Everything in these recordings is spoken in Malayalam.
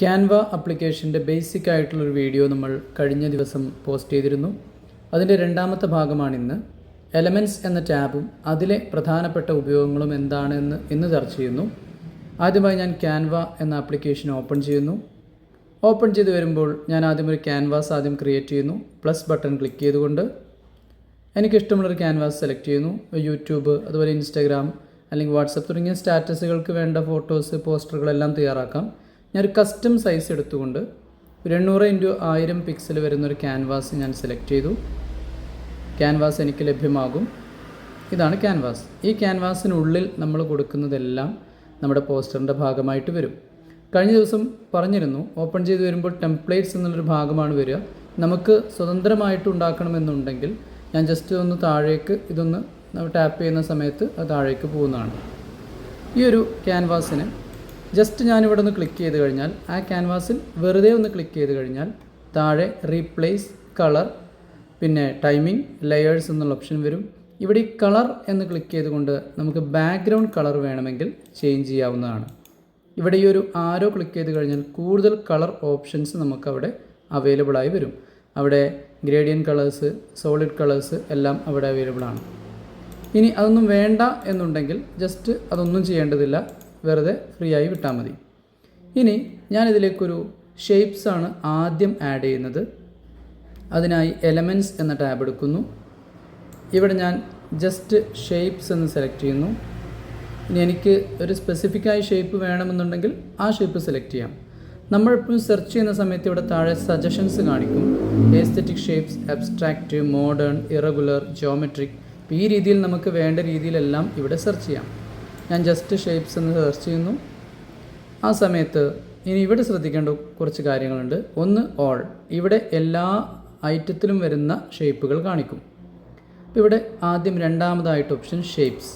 ക്യാൻവ ആപ്ലിക്കേഷന്റെ ബേസിക് ആയിട്ടുള്ളൊരു വീഡിയോ നമ്മൾ കഴിഞ്ഞ ദിവസം പോസ്റ്റ് ചെയ്തിരുന്നു. അതിന്റെ രണ്ടാമത്തെ ഭാഗമാണിന്ന്. എലമെന്റ്സ് എന്ന ടാബും അതിലെ പ്രധാനപ്പെട്ട ഉപയോഗങ്ങളും എന്താണെന്ന് ഇന്ന് ചർച്ച ചെയ്യുന്നു. ആദ്യമായി ഞാൻ ക്യാൻവ എന്ന ആപ്ലിക്കേഷൻ ഓപ്പൺ ചെയ്യുന്നു. ഓപ്പൺ ചെയ്ത് വരുമ്പോൾ ഞാൻ ആദ്യം ഒരു ക്യാൻവാസ് ആദ്യം ക്രിയേറ്റ് ചെയ്യുന്നു. പ്ലസ് ബട്ടൺ ക്ലിക്ക് ചെയ്തുകൊണ്ട്. എനിക്കിഷ്ടമുള്ളൊരു ക്യാൻവാസ് സെലക്ട് ചെയ്യുന്നു. യൂട്യൂബ് അതുപോലെ ഇൻസ്റ്റാഗ്രാം അല്ലെങ്കിൽ വാട്സപ്പ് തുടങ്ങിയ സ്റ്റാറ്റസുകൾക്ക് വേണ്ട ഫോട്ടോസ് പോസ്റ്ററുകളെല്ലാം തയ്യാറാക്കാം. ഞാനൊരു കസ്റ്റം സൈസ് എടുത്തുകൊണ്ട് ഒരു എണ്ണൂറ് ഇന്റു ആയിരം പിക്സൽ വരുന്നൊരു ക്യാൻവാസ് ഞാൻ സെലക്ട് ചെയ്തു. ക്യാൻവാസ് എനിക്ക് ലഭ്യമാകും. ഇതാണ് ക്യാൻവാസ് ഈ ക്യാൻവാസിനുള്ളിൽ നമ്മൾ കൊടുക്കുന്നതെല്ലാം നമ്മുടെ പോസ്റ്ററിന്റെ ഭാഗമായിട്ട് വരും. കഴിഞ്ഞ ദിവസം പറഞ്ഞിരുന്നു ഓപ്പൺ ചെയ്ത് വരുമ്പോൾ ടെംപ്ലേറ്റ്സ് എന്നുള്ളൊരു ഭാഗമാണ് വരിക. നമുക്ക് സ്വതന്ത്രമായിട്ട് ഉണ്ടാക്കണമെന്നുണ്ടെങ്കിൽ ഞാൻ ജസ്റ്റ് ഒന്ന് താഴേക്ക് ഇതൊന്ന് ടാപ്പ് ചെയ്യുന്ന സമയത്ത് അത് താഴേക്ക് പോകുന്നതാണ്. ഈ ഒരു ക്യാൻവാസിന് ജസ്റ്റ് ഞാനിവിടെ ഒന്ന് ക്ലിക്ക് ചെയ്ത് കഴിഞ്ഞാൽ ആ ക്യാൻവാസിൽ വെറുതെ ഒന്ന് ക്ലിക്ക് ചെയ്ത് കഴിഞ്ഞാൽ താഴെ റീപ്ലേസ് കളർ പിന്നെ ടൈമിംഗ് ലെയേഴ്സ് എന്നുള്ള ഓപ്ഷൻ വരും. ഇവിടെ ഈ കളർ എന്ന് ക്ലിക്ക് ചെയ്തുകൊണ്ട് നമുക്ക് ബാക്ക്ഗ്രൗണ്ട് കളർ വേണമെങ്കിൽ ചേഞ്ച് ചെയ്യാവുന്നതാണ്. ഇവിടെ ഈ ഒരു ആരോ ക്ലിക്ക് ചെയ്ത് കഴിഞ്ഞാൽ കൂടുതൽ കളർ ഓപ്ഷൻസ് നമുക്കവിടെ അവൈലബിൾ ആയി വരും. അവിടെ ഗ്രേഡിയൻ കളേഴ്സ് സോളിഡ് കളേഴ്സ് എല്ലാം അവിടെ അവൈലബിൾ ആണ്. ഇനി അതൊന്നും വേണ്ട എന്നുണ്ടെങ്കിൽ ജസ്റ്റ് അതൊന്നും ചെയ്യേണ്ടതില്ല. വെറുതെ ഫ്രീ ആയി വിട്ടാൽ മതി. ഇനി ഞാനിതിലേക്കൊരു ഷേപ്സാണ് ആദ്യം ആഡ് ചെയ്യുന്നത്. അതിനായി എലമെന്റ്സ് എന്ന ടാബ് എടുക്കുന്നു. ഇവിടെ ഞാൻ ജസ്റ്റ് ഷേപ്സ് എന്ന് സെലക്ട് ചെയ്യുന്നു. ഇനി എനിക്ക് ഒരു സ്പെസിഫിക് ആയ ഷേപ്പ് വേണമെന്നുണ്ടെങ്കിൽ ആ ഷേപ്പ് സെലക്ട് ചെയ്യാം. നമ്മൾ നമ്മളിപ്പോൾ സെർച്ച് ചെയ്യുന്ന സമയത്ത് ഇവിടെ താഴെ സജഷൻസ് കാണിക്കും. Aesthetic shapes abstract modern irregular geometric ഈ രീതിയിൽ നമുക്ക് വേണ്ട രീതിയിലെല്ലാം ഇവിടെ സെർച്ച് ചെയ്യാം. ഞാൻ ജസ്റ്റ് ഷേപ്സ് എന്ന് സെർച്ച് ചെയ്യുന്നു. ആ സമയത്ത് ഇനി ഇവിടെ ശ്രദ്ധിക്കേണ്ട കുറച്ച് കാര്യങ്ങളുണ്ട്. ഒന്ന് ഓൾ ഇവിടെ എല്ലാ ഐറ്റത്തിലും വരുന്ന ഷേപ്പുകൾ കാണിക്കും. അപ്പോൾ ഇവിടെ ആദ്യം രണ്ടാമതായിട്ട് ഓപ്ഷൻ ഷേപ്സ്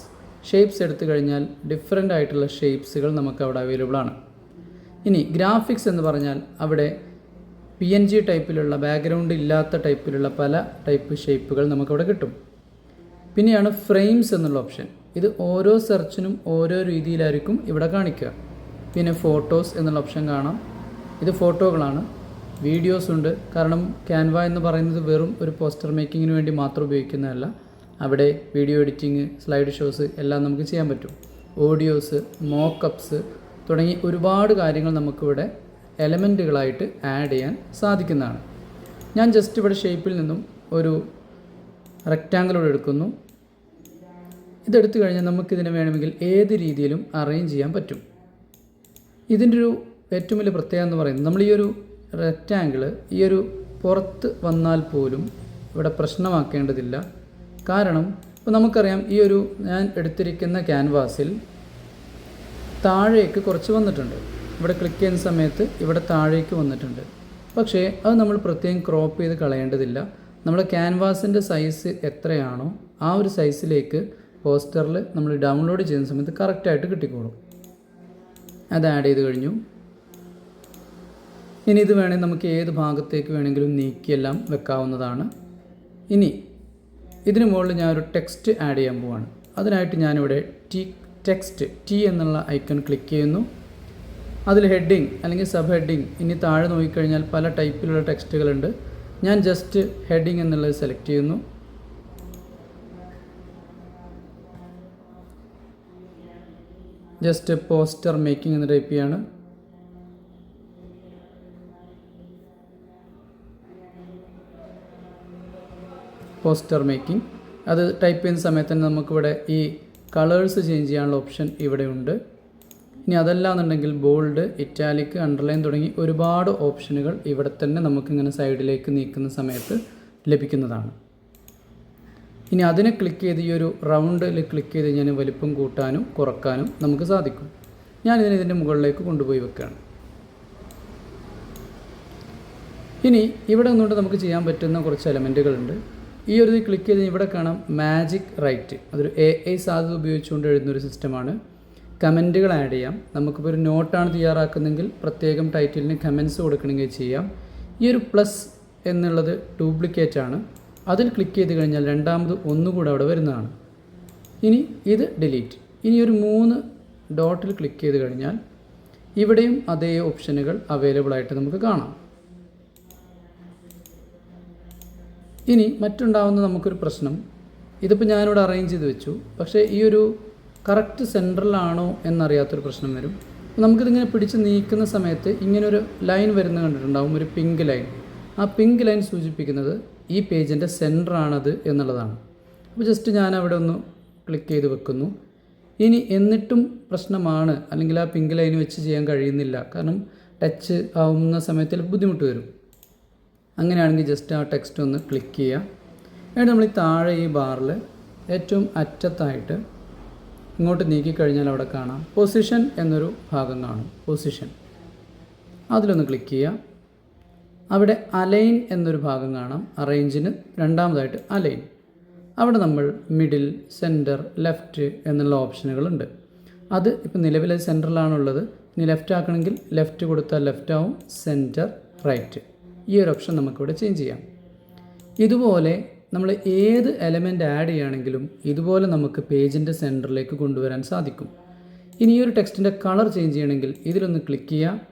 ഷേപ്സ് എടുത്തു കഴിഞ്ഞാൽ ഡിഫറെന്റ് ആയിട്ടുള്ള ഷേപ്സുകൾ നമുക്ക് അവിടെ അവൈലബിൾ ആണ്. ഇനി ഗ്രാഫിക്സ് എന്ന് പറഞ്ഞാൽ അവിടെ പി എൻ ജി ടൈപ്പിലുള്ള ബാക്ക്ഗ്രൗണ്ട് ഇല്ലാത്ത ടൈപ്പിലുള്ള പല ടൈപ്പ് ഷേപ്പുകൾ നമുക്കവിടെ കിട്ടും. പിന്നെയാണ് ഫ്രെയിംസ് എന്നുള്ള ഓപ്ഷൻ ഇത് ഓരോ സെർച്ചിനും ഓരോ രീതിയിലായിരിക്കും ഇവിടെ കാണിക്കുക. പിന്നെ ഫോട്ടോസ് എന്നുള്ള ഓപ്ഷൻ കാണാം. ഇത് ഫോട്ടോകളാണ്. വീഡിയോസ് ഉണ്ട്. കാരണം ക്യാൻവ എന്ന് പറയുന്നത് വെറും ഒരു പോസ്റ്റർ മേക്കിങ്ങിന് വേണ്ടി മാത്രം ഉപയോഗിക്കുന്നതല്ല. അവിടെ വീഡിയോ എഡിറ്റിംഗ് സ്ലൈഡ് ഷോസ് എല്ലാം നമുക്ക് ചെയ്യാൻ പറ്റും. ഓഡിയോസ് മോക്കപ്സ് തുടങ്ങി ഒരുപാട് കാര്യങ്ങൾ നമുക്കിവിടെ എലമെന്റുകളായിട്ട് ആഡ് ചെയ്യാൻ സാധിക്കുന്നതാണ്. ഞാൻ ജസ്റ്റ് ഇവിടെ ഷേപ്പിൽ നിന്നും ഒരു റെക്റ്റാങ്കിളോട് എടുക്കുന്നു. ഇതെടുത്തു കഴിഞ്ഞാൽ നമുക്കിതിനെ വേണമെങ്കിൽ ഏത് രീതിയിലും അറേഞ്ച് ചെയ്യാൻ പറ്റും. ഇതിന്റെ ഒരു ഏറ്റവും വലിയ പ്രത്യേകത എന്ന് പറയുന്നത് നമ്മൾ ഈ ഒരു റെക്റ്റാങ്കിൾ ഈ ഒരു പുറത്ത് വന്നാൽ പോലും ഇവിടെ പ്രശ്നമാക്കേണ്ടതില്ല. കാരണം ഇപ്പോൾ നമുക്കറിയാം ഈ ഒരു ഞാൻ എടുത്തിരിക്കുന്ന ക്യാൻവാസിൽ താഴേക്ക് കുറച്ച് വന്നിട്ടുണ്ട്. ഇവിടെ ക്ലിക്ക് ചെയ്യുന്ന സമയത്ത് ഇവിടെ താഴേക്ക് വന്നിട്ടുണ്ട്. പക്ഷേ അത് നമ്മൾ പ്രത്യേകം ക്രോപ്പ് ചെയ്ത് കളയേണ്ടതില്ല. നമ്മുടെ ക്യാൻവാസിന്റെ സൈസ് എത്രയാണോ ആ ഒരു സൈസിലേക്ക് പോസ്റ്ററിൽ നമ്മൾ ഡൗൺലോഡ് ചെയ്യുന്ന സമയത്ത് കറക്റ്റായിട്ട് കിട്ടിക്കോളും. അത് ആഡ് ചെയ്ത് കഴിഞ്ഞു. ഇനി ഇത് വേണമെങ്കിൽ നമുക്ക് ഏത് ഭാഗത്തേക്ക് വേണമെങ്കിലും നീക്കിയെല്ലാം വെക്കാവുന്നതാണ്. ഇനി ഇതിന് മുകളിൽ ഞാനൊരു ടെക്സ്റ്റ് ആഡ് ചെയ്യാൻ പോവാണ്. അതിനായിട്ട് ഞാനിവിടെ ടി ടെക്സ്റ്റ് ടി എന്നുള്ള ഐക്കൺ ക്ലിക്ക് ചെയ്യുന്നു. അതിൽ ഹെഡിങ് അല്ലെങ്കിൽ സബ് ഹെഡിങ് ഇനി താഴെ നോക്കിക്കഴിഞ്ഞാൽ പല ടൈപ്പിലുള്ള ടെക്സ്റ്റുകളുണ്ട് ഞാൻ ജസ്റ്റ് ഹെഡിങ് എന്നുള്ളത് സെലക്ട് ചെയ്യുന്നു. ജസ്റ്റ് പോസ്റ്റർ മേക്കിംഗ് എന്ന് ടൈപ്പ് ചെയ്യാണ് പോസ്റ്റർ മേക്കിംഗ് അത് ടൈപ്പ് ചെയ്യുന്ന സമയത്ത് തന്നെ നമുക്കിവിടെ ഈ കളേഴ്സ് ചേഞ്ച് ചെയ്യാനുള്ള ഓപ്ഷൻ ഇവിടെ ഉണ്ട്. ഇനി അതല്ല എന്നുണ്ടെങ്കിൽ ബോൾഡ് ഇറ്റാലിക് അണ്ടർലൈൻ തുടങ്ങി ഒരുപാട് ഓപ്ഷനുകൾ ഇവിടെ തന്നെ നമുക്കിങ്ങനെ സൈഡിലേക്ക് നീക്കുന്ന സമയത്ത് ലഭിക്കുന്നതാണ്. ഇനി അതിനെ ക്ലിക്ക് ചെയ്ത് ഈ ഒരു റൗണ്ടിൽ ക്ലിക്ക് ചെയ്ത് ഞാൻ വലിപ്പം കൂട്ടാനും കുറക്കാനും നമുക്ക് സാധിക്കും. ഞാനിതിനെ ഇതിന്റെ മുകളിലേക്ക് കൊണ്ടുപോയി വെക്കുകയാണ്. ഇനി ഇവിടെ നിന്നുകൊണ്ട് നമുക്ക് ചെയ്യാൻ പറ്റുന്ന കുറച്ച് എലമെന്റുകളുണ്ട് ഈ ഒരു ക്ലിക്ക് ചെയ്ത് ഇവിടെ കാണാം മാജിക് റൈറ്റ് അതൊരു എ ഐ സാധ്യത ഉപയോഗിച്ചുകൊണ്ട് എഴുതുന്ന ഒരു സിസ്റ്റമാണ് കമന്റുകൾ ആഡ് ചെയ്യാം. നമുക്കിപ്പോൾ ഒരു നോട്ടാണ് തയ്യാറാക്കുന്നതെങ്കിൽ പ്രത്യേകം ടൈറ്റിലിന് കമൻസ് കൊടുക്കണമെങ്കിൽ ചെയ്യാം. ഈ ഒരു പ്ലസ് എന്നുള്ളത് ഡ്യൂപ്ലിക്കേറ്റ് ആണ്. അതിൽ ക്ലിക്ക് ചെയ്ത് കഴിഞ്ഞാൽ രണ്ടാമത് ഒന്നുകൂടെ അവിടെ വരുന്നതാണ്. ഇനി ഇത് ഡിലീറ്റ് ഇനി ഒരു മൂന്ന് ഡോട്ടിൽ ക്ലിക്ക് ചെയ്ത് കഴിഞ്ഞാൽ ഇവിടെയും അതേ ഓപ്ഷനുകൾ അവൈലബിൾ ആയിട്ട് നമുക്ക് കാണാം. ഇനി മറ്റുണ്ടാവുന്ന നമുക്കൊരു പ്രശ്നം. ഇതിപ്പോൾ ഞാനിവിടെ അറേഞ്ച് ചെയ്ത് വെച്ചു. പക്ഷേ ഈ ഒരു കറക്റ്റ് സെൻട്രലാണോ എന്നറിയാത്തൊരു പ്രശ്നം വരും. നമുക്കിതിങ്ങനെ പിടിച്ച് നീക്കുന്ന സമയത്ത് ഇങ്ങനൊരു ലൈൻ വരുന്ന കണ്ടിട്ടുണ്ടാവും. ഒരു പിങ്ക് ലൈൻ ആ പിങ്ക് ലൈൻ സൂചിപ്പിക്കുന്നത് ഈ പേജിന്റെ സെന്ററാണത് എന്നുള്ളതാണ്. അപ്പോൾ ജസ്റ്റ് ഞാൻ അവിടെ ഒന്ന് ക്ലിക്ക് ചെയ്ത് വെക്കുന്നു. ഇനി എന്നിട്ടും പ്രശ്നമാണ്. അല്ലെങ്കിൽ ആ പിങ്ക് ലൈൻ വെച്ച് ചെയ്യാൻ കഴിയുന്നില്ല. കാരണം ടച്ച് ആവുന്ന സമയത്തിൽ ബുദ്ധിമുട്ട് വരും. അങ്ങനെയാണെങ്കിൽ ജസ്റ്റ് ആ ടെക്സ്റ്റ് ഒന്ന് ക്ലിക്ക് ചെയ്യുക. എന്നിട്ട് നമ്മൾ ഈ താഴെ ഈ ബാറിൽ ഏറ്റവും അറ്റത്തായിട്ട് ഇങ്ങോട്ട് നീക്കിക്കഴിഞ്ഞാൽ അവിടെ കാണാം. പൊസിഷൻ എന്നൊരു ഭാഗം കാണും. പൊസിഷൻ. അതിലൊന്ന് ക്ലിക്ക് ചെയ്യുക. അവിടെ അലൈൻ എന്നൊരു ഭാഗം കാണാം. അറേഞ്ചിന് രണ്ടാമതായിട്ട് അലൈൻ. അവിടെ നമ്മൾ മിഡിൽ സെന്റർ ലെഫ്റ്റ് എന്നുള്ള ഓപ്ഷനുകളുണ്ട്. അത് ഇപ്പോൾ നിലവിലെ സെന്ററിലാണുള്ളത് ഇനി ലെഫ്റ്റ് ആക്കണമെങ്കിൽ ലെഫ്റ്റ് കൊടുത്താൽ ലെഫ്റ്റ് ആവും സെന്റർ റൈറ്റ്. ഈ ഒരു ഓപ്ഷൻ നമുക്കിവിടെ ചേഞ്ച് ചെയ്യാം. ഇതുപോലെ നമ്മൾ ഏത് എലമെന്റ് ആഡ് ചെയ്യുകയാണെങ്കിലും ഇതുപോലെ നമുക്ക് പേജിന്റെ സെന്ററിലേക്ക് കൊണ്ടുവരാൻ സാധിക്കും. ഇനി ഈ ഒരു ടെക്സ്റ്റിന്റെ കളർ ചേഞ്ച് ചെയ്യണമെങ്കിൽ ഇതിലൊന്ന് ക്ലിക്ക് ചെയ്യുക.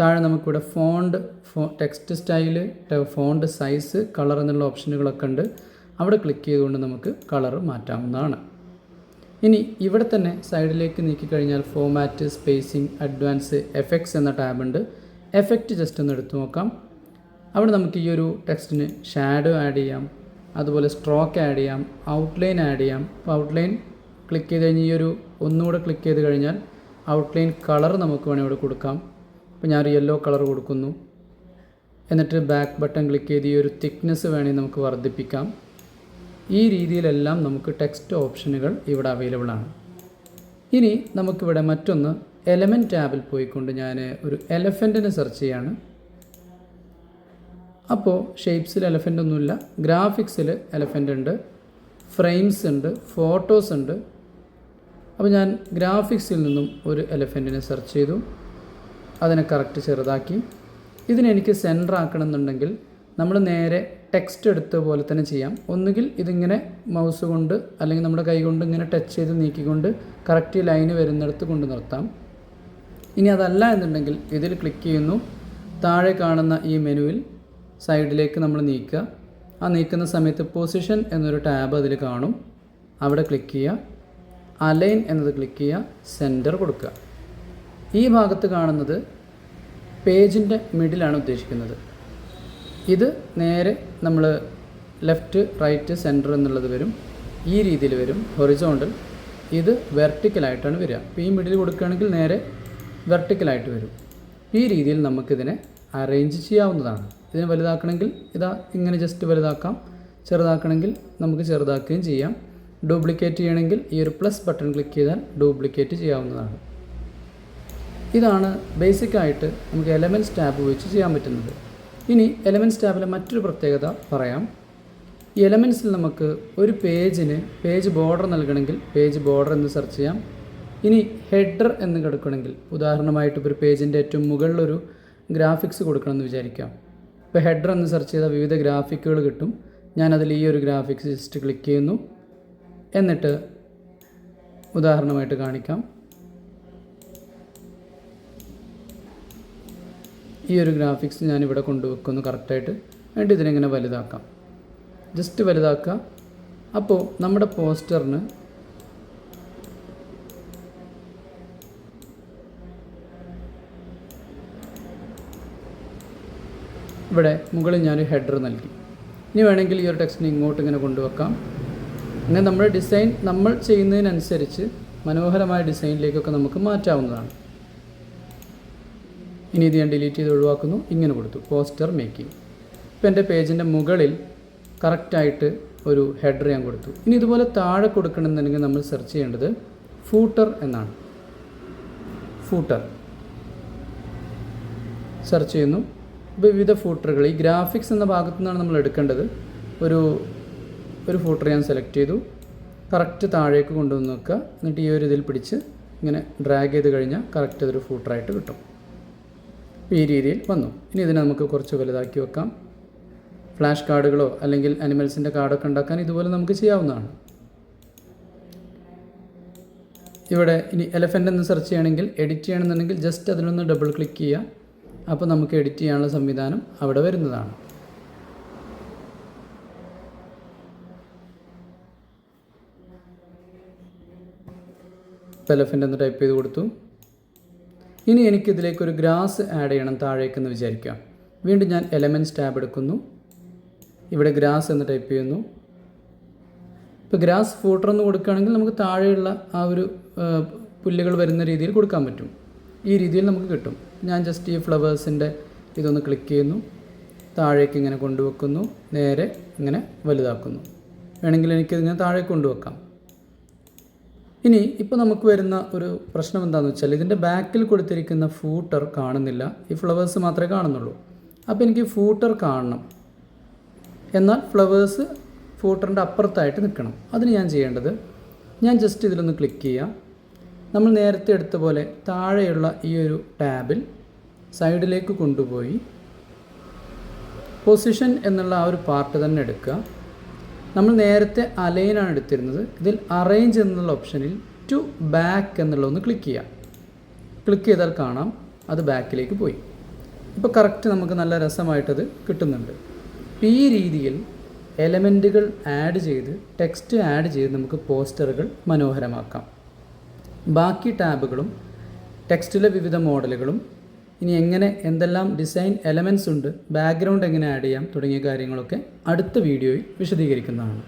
താഴെ നമുക്കിവിടെ font for text style font size colour എന്നുള്ള ഓപ്ഷനുകളൊക്കെ ഉണ്ട്. അവിടെ ക്ലിക്ക് ചെയ്തുകൊണ്ട് നമുക്ക് കളർ മാറ്റാവുന്നതാണ്. ഇനി ഇവിടെ തന്നെ സൈഡിലേക്ക് നീക്കിക്കഴിഞ്ഞാൽ ഫോമാറ്റ് സ്പേസിംഗ് അഡ്വാൻസ് എഫക്ട്സ് എന്ന ടാബുണ്ട് എഫക്റ്റ് ജസ്റ്റ് ഒന്ന് എടുത്തു നോക്കാം. അവിടെ നമുക്ക് ഈ ഒരു ടെക്സ്റ്റിന് ഷാഡോ ആഡ് ചെയ്യാം. അതുപോലെ സ്ട്രോക്ക് ആഡ് ചെയ്യാം. ഔട്ട്ലൈൻ ആഡ് ചെയ്യാം. അപ്പോൾ ഔട്ട്ലൈൻ ക്ലിക്ക് ചെയ്ത് കഴിഞ്ഞ് ഈ ഒരു ഒന്നുകൂടെ ക്ലിക്ക് ചെയ്ത് കഴിഞ്ഞാൽ ഔട്ട്ലൈൻ കളർ നമുക്ക് വേണമെങ്കിൽ ഇവിടെ കൊടുക്കാം. അപ്പോൾ ഞാൻ ഒരു യെല്ലോ കളർ കൊടുക്കുന്നു. എന്നിട്ട് ബാക്ക് ബട്ടൺ ക്ലിക്ക് ചെയ്ത് ഈ ഒരു തിക്നെസ് വേണമെങ്കിൽ നമുക്ക് വർദ്ധിപ്പിക്കാം. ഈ രീതിയിലെല്ലാം നമുക്ക് ടെക്സ്റ്റ് ഓപ്ഷനുകൾ ഇവിടെ അവൈലബിൾ ആണ്. ഇനി നമുക്കിവിടെ മറ്റൊന്ന് എലമെന്റ് ടാബിൽ പോയിക്കൊണ്ട് ഞാൻ ഒരു എലഫന്റിനെ സെർച്ച് ചെയ്യാണ്. അപ്പോൾ ഷേപ്സിൽ എലഫന്റ് ഒന്നുമില്ല ഗ്രാഫിക്സിൽ എലഫന്റ് ഉണ്ട് ഫ്രെയിംസ് ഉണ്ട് ഫോട്ടോസ് ഉണ്ട്. അപ്പോൾ ഞാൻ ഗ്രാഫിക്സിൽ നിന്നും ഒരു എലഫന്റിനെ സെർച്ച് ചെയ്തു. അതിനെ കറക്റ്റ് ചെറുതാക്കി. ഇതിനെനിക്ക് സെന്റർ ആക്കണം എന്നുണ്ടെങ്കിൽ നമ്മൾ നേരെ ടെക്സ്റ്റ് എടുത്ത പോലെ തന്നെ ചെയ്യാം. ഒന്നുകിൽ ഇതിങ്ങനെ മൗസ് കൊണ്ട് അല്ലെങ്കിൽ നമ്മുടെ കൈ കൊണ്ട് ഇങ്ങനെ ടച്ച് ചെയ്ത് നീക്കിക്കൊണ്ട് കറക്റ്റ് ലൈന് വരുന്നിടത്ത് കൊണ്ട് നിർത്താം. ഇനി അതല്ല എന്നുണ്ടെങ്കിൽ ഇതിൽ ക്ലിക്ക് ചെയ്യുന്നു. താഴെ കാണുന്ന ഈ മെനുവിൽ സൈഡിലേക്ക് നമ്മൾ നീക്കുക. ആ നീക്കുന്ന സമയത്ത് പൊസിഷൻ എന്നൊരു ടാബ് അതിൽ കാണും. അവിടെ ക്ലിക്ക് ചെയ്യുക. അലൈൻ എന്നത് ക്ലിക്ക് ചെയ്യുക. സെന്റർ കൊടുക്കുക. ഈ ഭാഗത്ത് കാണുന്നത് പേജിന്റെ മിഡിലാണ് ഉദ്ദേശിക്കുന്നത്. ഇത് നേരെ നമ്മൾ ലെഫ്റ്റ് റൈറ്റ് സെന്റർ എന്നുള്ളത് വരും. ഈ രീതിയിൽ വരും. ഹൊറിസോണ്ടൽ. ഇത് വെർട്ടിക്കലായിട്ടാണ് വരിക. അപ്പോൾ ഈ മിഡിൽ കൊടുക്കുകയാണെങ്കിൽ നേരെ വെർട്ടിക്കലായിട്ട് വരും. ഈ രീതിയിൽ നമുക്കിതിനെ അറേഞ്ച് ചെയ്യാവുന്നതാണ്. ഇതിനെ വലുതാക്കണമെങ്കിൽ ഇതാ ഇങ്ങനെ ജസ്റ്റ് വലുതാക്കാം. ചെറുതാക്കണമെങ്കിൽ നമുക്ക് ചെറുതാക്കുകയും ചെയ്യാം. ഡ്യൂപ്ലിക്കേറ്റ് ചെയ്യണമെങ്കിൽ ഈ ഒരു പ്ലസ് ബട്ടൺ ക്ലിക്ക് ചെയ്താൽ ഡ്യൂപ്ലിക്കേറ്റ് ചെയ്യാവുന്നതാണ്. ഇതാണ് ബേസിക് ആയിട്ട് നമുക്ക് എലമെന്റ്സ് ടാബ് ഉപയോഗിച്ച് ചെയ്യാൻ പറ്റുന്നത്. ഇനി എലമെന്റ്സ് ടാബിലെ മറ്റൊരു പ്രത്യേകത പറയാം. ഈ എലമെന്റ്സിൽ നമുക്ക് ഒരു പേജിന് പേജ് ബോർഡർ നൽകണമെങ്കിൽ പേജ് ബോർഡർ എന്ന് സെർച്ച് ചെയ്യാം. ഇനി ഹെഡർ എന്ന് കിടക്കണമെങ്കിൽ ഉദാഹരണമായിട്ട് ഇപ്പോൾ ഒരു പേജിന്റെ ഏറ്റവും മുകളിലൊരു ഗ്രാഫിക്സ് കൊടുക്കണമെന്ന് വിചാരിക്കാം. ഇപ്പോൾ ഹെഡർ എന്ന് സെർച്ച് ചെയ്താൽ വിവിധ ഗ്രാഫിക്കുകൾ കിട്ടും. ഞാനതിൽ ഈ ഒരു ഗ്രാഫിക്സ് ജസ്റ്റ് ക്ലിക്ക് ചെയ്യുന്നു. എന്നിട്ട് ഉദാഹരണമായിട്ട് കാണിക്കാം. ഈ ഒരു ഗ്രാഫിക്സ് ഞാനിവിടെ കൊണ്ടുവെക്കുന്നു കറക്റ്റായിട്ട്. എന്നിട്ട് ഇതിനെങ്ങനെ വലുതാക്കാം? ജസ്റ്റ് വലുതാക്കുക. അപ്പോൾ നമ്മുടെ പോസ്റ്ററിന് ഇവിടെ മുകളിൽ ഞാൻ ഹെഡർ നൽകി. ഇനി വേണമെങ്കിൽ ഈ ഒരു ടെക്സ്റ്റിനെ ഇങ്ങോട്ട് ഇങ്ങനെ കൊണ്ടുവെക്കാം. അങ്ങനെ നമ്മുടെ ഡിസൈൻ നമ്മൾ ചെയ്യുന്നതിനനുസരിച്ച് മനോഹരമായ ഡിസൈനിലേക്കൊക്കെ നമുക്ക് മാറ്റാവുന്നതാണ്. ഇനി ഇത് ഞാൻ ഡിലീറ്റ് ചെയ്ത് ഒഴിവാക്കുന്നു. ഇങ്ങനെ കൊടുത്തു. പോസ്റ്റർ മേക്കിംഗ് ഇപ്പം എന്റെ പേജിന്റെ മുകളിൽ കറക്റ്റായിട്ട് ഒരു ഹെഡർ ഞാൻ കൊടുത്തു. ഇനി ഇതുപോലെ താഴെ കൊടുക്കണമെന്നുണ്ടെങ്കിൽ നമ്മൾ സെർച്ച് ചെയ്യേണ്ടത് ഫൂട്ടർ എന്നാണ്. ഫൂട്ടർ സെർച്ച് ചെയ്യുന്നു. വിവിധ ഫൂട്ടറുകൾ ഈ ഗ്രാഫിക്സ് എന്ന ഭാഗത്തു നിന്നാണ് നമ്മൾ എടുക്കേണ്ടത്. ഒരു ഒരു ഫൂട്ടർ ഞാൻ സെലക്ട് ചെയ്തു. കറക്റ്റ് താഴേക്ക് കൊണ്ടുവന്ന് നോക്കുക എന്നിട്ട് ഈ ഒരു ഇതിൽ പിടിച്ച് ഇങ്ങനെ ഡ്രാഗ് ചെയ്ത് കഴിഞ്ഞാൽ കറക്റ്റ് അതൊരു ഫൂട്ടറായിട്ട് കിട്ടും. ഈ രീതിയിൽ വന്നു. ഇനി ഇതിനെ നമുക്ക് കുറച്ച് വലുതാക്കി വെക്കാം. ഫ്ലാഷ് കാർഡുകളോ അല്ലെങ്കിൽ അനിമൽസിന്റെ കാർഡൊക്കെ ഉണ്ടാക്കാൻ ഇതുപോലെ നമുക്ക് ചെയ്യാവുന്നതാണ്. ഇവിടെ ഇനി എലഫന്റ് എന്ന് സെർച്ച് ചെയ്യണമെങ്കിൽ എഡിറ്റ് ചെയ്യണമെന്നുണ്ടെങ്കിൽ ജസ്റ്റ് അതിനൊന്ന് ഡബിൾ ക്ലിക്ക് ചെയ്യുക. അപ്പോൾ നമുക്ക് എഡിറ്റ് ചെയ്യാനുള്ള സംവിധാനം അവിടെ വരുന്നതാണ്. എലഫന്റ് എന്ന് ടൈപ്പ് ചെയ്ത് കൊടുത്തു. ഇനി എനിക്കിതിലേക്ക് ഒരു ഗ്രാസ് ആഡ് ചെയ്യണം താഴേക്കെന്ന് വിചാരിക്കാം. വീണ്ടും ഞാൻ എലമെന്റ്സ് ടാബ് എടുക്കുന്നു. ഇവിടെ ഗ്രാസ് എന്ന് ടൈപ്പ് ചെയ്യുന്നു. ഇപ്പോൾ ഗ്രാസ് ഫൂട്ടർ എന്ന് കൊടുക്കുകയാണെങ്കിൽ നമുക്ക് താഴെയുള്ള ആ ഒരു പുല്ലുകൾ വരുന്ന രീതിയിൽ കൊടുക്കാൻ പറ്റും. ഈ രീതിയിൽ നമുക്ക് കിട്ടും. ഞാൻ ജസ്റ്റ് ഈ ഫ്ലവേഴ്സിന്റെ ഇതൊന്ന് ക്ലിക്ക് ചെയ്യുന്നു. താഴേക്ക് ഇങ്ങനെ കൊണ്ടുവെക്കുന്നു. നേരെ ഇങ്ങനെ വലുതാക്കുന്നു. വേണമെങ്കിൽ എനിക്കിതിങ്ങനെ താഴേക്ക് കൊണ്ടുവെക്കാം. ഇനി ഇപ്പോൾ നമുക്ക് വരുന്ന ഒരു പ്രശ്നം എന്താണെന്ന് വെച്ചാൽ ഇതിന്റെ ബാക്കിൽ കൊടുത്തിരിക്കുന്ന ഫൂട്ടർ കാണുന്നില്ല. ഈ ഫ്ലവേഴ്സ് മാത്രമേ കാണുന്നുള്ളൂ. അപ്പോൾ എനിക്ക് ഫൂട്ടർ കാണണം. എന്നാൽ ഫ്ലവേഴ്സ് ഫൂട്ടറിന്റെ അപ്പുറത്തായിട്ട് നിൽക്കണം. അതിന് ഞാൻ ചെയ്യേണ്ടത് ഞാൻ ജസ്റ്റ് ഇതിലൊന്ന് ക്ലിക്ക് ചെയ്യാം. നമ്മൾ നേരത്തെ എടുത്ത പോലെ താഴെയുള്ള ഈ ഒരു ടാബിൽ സൈഡിലേക്ക് കൊണ്ടുപോയി പൊസിഷൻ എന്നുള്ള ആ ഒരു പാർട്ട് തന്നെ എടുക്കുക. നമ്മൾ നേരത്തെ അലൈനാണ് എടുത്തിരുന്നത്. ഇതിൽ അറേഞ്ച് എന്നുള്ള ഓപ്ഷനിൽ ടു ബാക്ക് എന്നുള്ളതൊന്ന് ക്ലിക്ക് ചെയ്യാം. ക്ലിക്ക് ചെയ്താൽ കാണാം അത് ബാക്കിലേക്ക് പോയി. ഇപ്പോൾ കറക്റ്റ് നമുക്ക് നല്ല രസമായിട്ടത് കിട്ടുന്നുണ്ട്. ഈ രീതിയിൽ എലമെന്റുകൾ ആഡ് ചെയ്ത് ടെക്സ്റ്റ് ആഡ് ചെയ്ത് നമുക്ക് പോസ്റ്ററുകൾ മനോഹരമാക്കാം. ബാക്കി ടാബുകളും ടെക്സ്റ്റിലെ വിവിധ മോഡലുകളും ഇനി എങ്ങനെ എന്തെല്ലാം ഡിസൈൻ എലമെന്റ്സ് ഉണ്ട് ബാക്ക്ഗ്രൗണ്ട് എങ്ങനെ ആഡ് ചെയ്യാം തുടങ്ങിയ കാര്യങ്ങളൊക്കെ അടുത്ത വീഡിയോയിൽ വിശദീകരിക്കുന്നതാണ്.